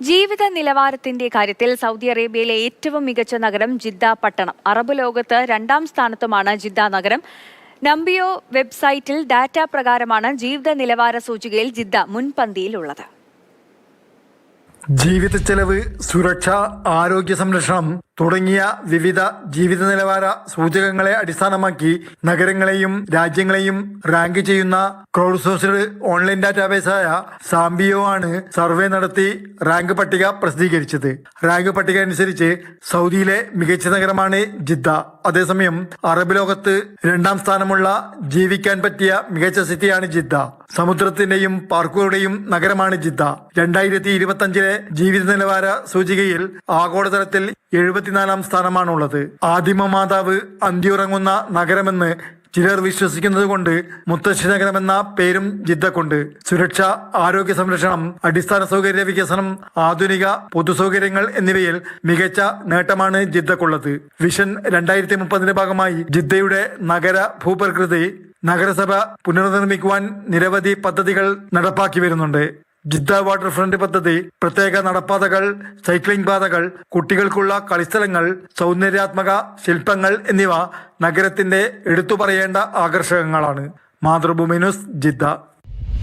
ജീവിത നിലവാരത്തിന്റെ കാര്യത്തിൽ സൗദി അറേബ്യയിലെ ഏറ്റവും മികച്ച നഗരം ജിദ്ദ പട്ടണം. അറബ് ലോകത്ത് രണ്ടാം സ്ഥാനത്തുമാണ് ജിദ്ദ നഗരം. നമ്പിയോ വെബ്സൈറ്റിൽ ഡാറ്റ പ്രകാരമാണ് ജീവിത നിലവാര സൂചികയിൽ ജിദ്ദ മുൻപന്തിയിലുള്ളത്. ജീവിത ചെലവ് സുരക്ഷ ആരോഗ്യ സംരക്ഷണം തുടങ്ങിയ വിവിധ ജീവിത നിലവാര സൂചകങ്ങളെ അടിസ്ഥാനമാക്കി നഗരങ്ങളെയും രാജ്യങ്ങളെയും റാങ്ക് ചെയ്യുന്ന ക്രൗഡ് സോഴ്സ്ഡ് ഓൺലൈൻ ഡാറ്റാബേസായ സാംബിയോ ആണ് സർവേ നടത്തി റാങ്ക് പട്ടിക പ്രസിദ്ധീകരിച്ചത്. റാങ്ക് പട്ടിക അനുസരിച്ച് സൗദിയിലെ മികച്ച നഗരമാണ് ജിദ്ദ. അതേസമയം അറബ് ലോകത്ത് രണ്ടാം സ്ഥാനമുള്ള ജീവിക്കാൻ പറ്റിയ മികച്ച സിറ്റിയാണ് ജിദ്ദ. സമുദ്രത്തിന്റെയും പാർക്കുകളുടെയും നഗരമാണ് ജിദ്ദ. രണ്ടായിരത്തി ഇരുപത്തി അഞ്ചിലെ ജീവിത നിലവാര സൂചികയിൽ ആഗോളതലത്തിൽ എഴുപത്തിനാലാം സ്ഥാനമാണുള്ളത്. ആദിമ മാതാവ് അന്തിയുറങ്ങുന്ന നഗരമെന്ന് ചിലർ വിശ്വസിക്കുന്നത് കൊണ്ട് മുത്തശ്ശി നഗരം എന്ന പേരും ജിദ്ദക്കുണ്ട്. സുരക്ഷ ആരോഗ്യ സംരക്ഷണം അടിസ്ഥാന സൗകര്യ വികസനം ആധുനിക പൊതു സൗകര്യങ്ങൾ എന്നിവയിൽ മികച്ച നേട്ടമാണ് ജിദ്ദക്കുള്ളത്. വിഷൻ രണ്ടായിരത്തി മുപ്പതിന്റെ ഭാഗമായി ജിദ്ദയുടെ നഗര ഭൂപ്രകൃതി നഗരസഭ പുനർനിർമ്മിക്കുവാൻ നിരവധി പദ്ധതികൾ നടപ്പാക്കി വരുന്നുണ്ട്. ജിദ്ദ വാട്ടർ ഫ്രണ്ട് പദ്ധതി പ്രത്യേക നടപ്പാതകൾ സൈക്ലിംഗ് പാതകൾ കുട്ടികൾക്കുള്ള കളിസ്ഥലങ്ങൾ സൗന്ദര്യാത്മക ശില്പങ്ങൾ എന്നിവ നഗരത്തിന്റെ എടുത്തുപറയേണ്ട ആകർഷകങ്ങളാണ്. Mathrubhumi news Jeddah.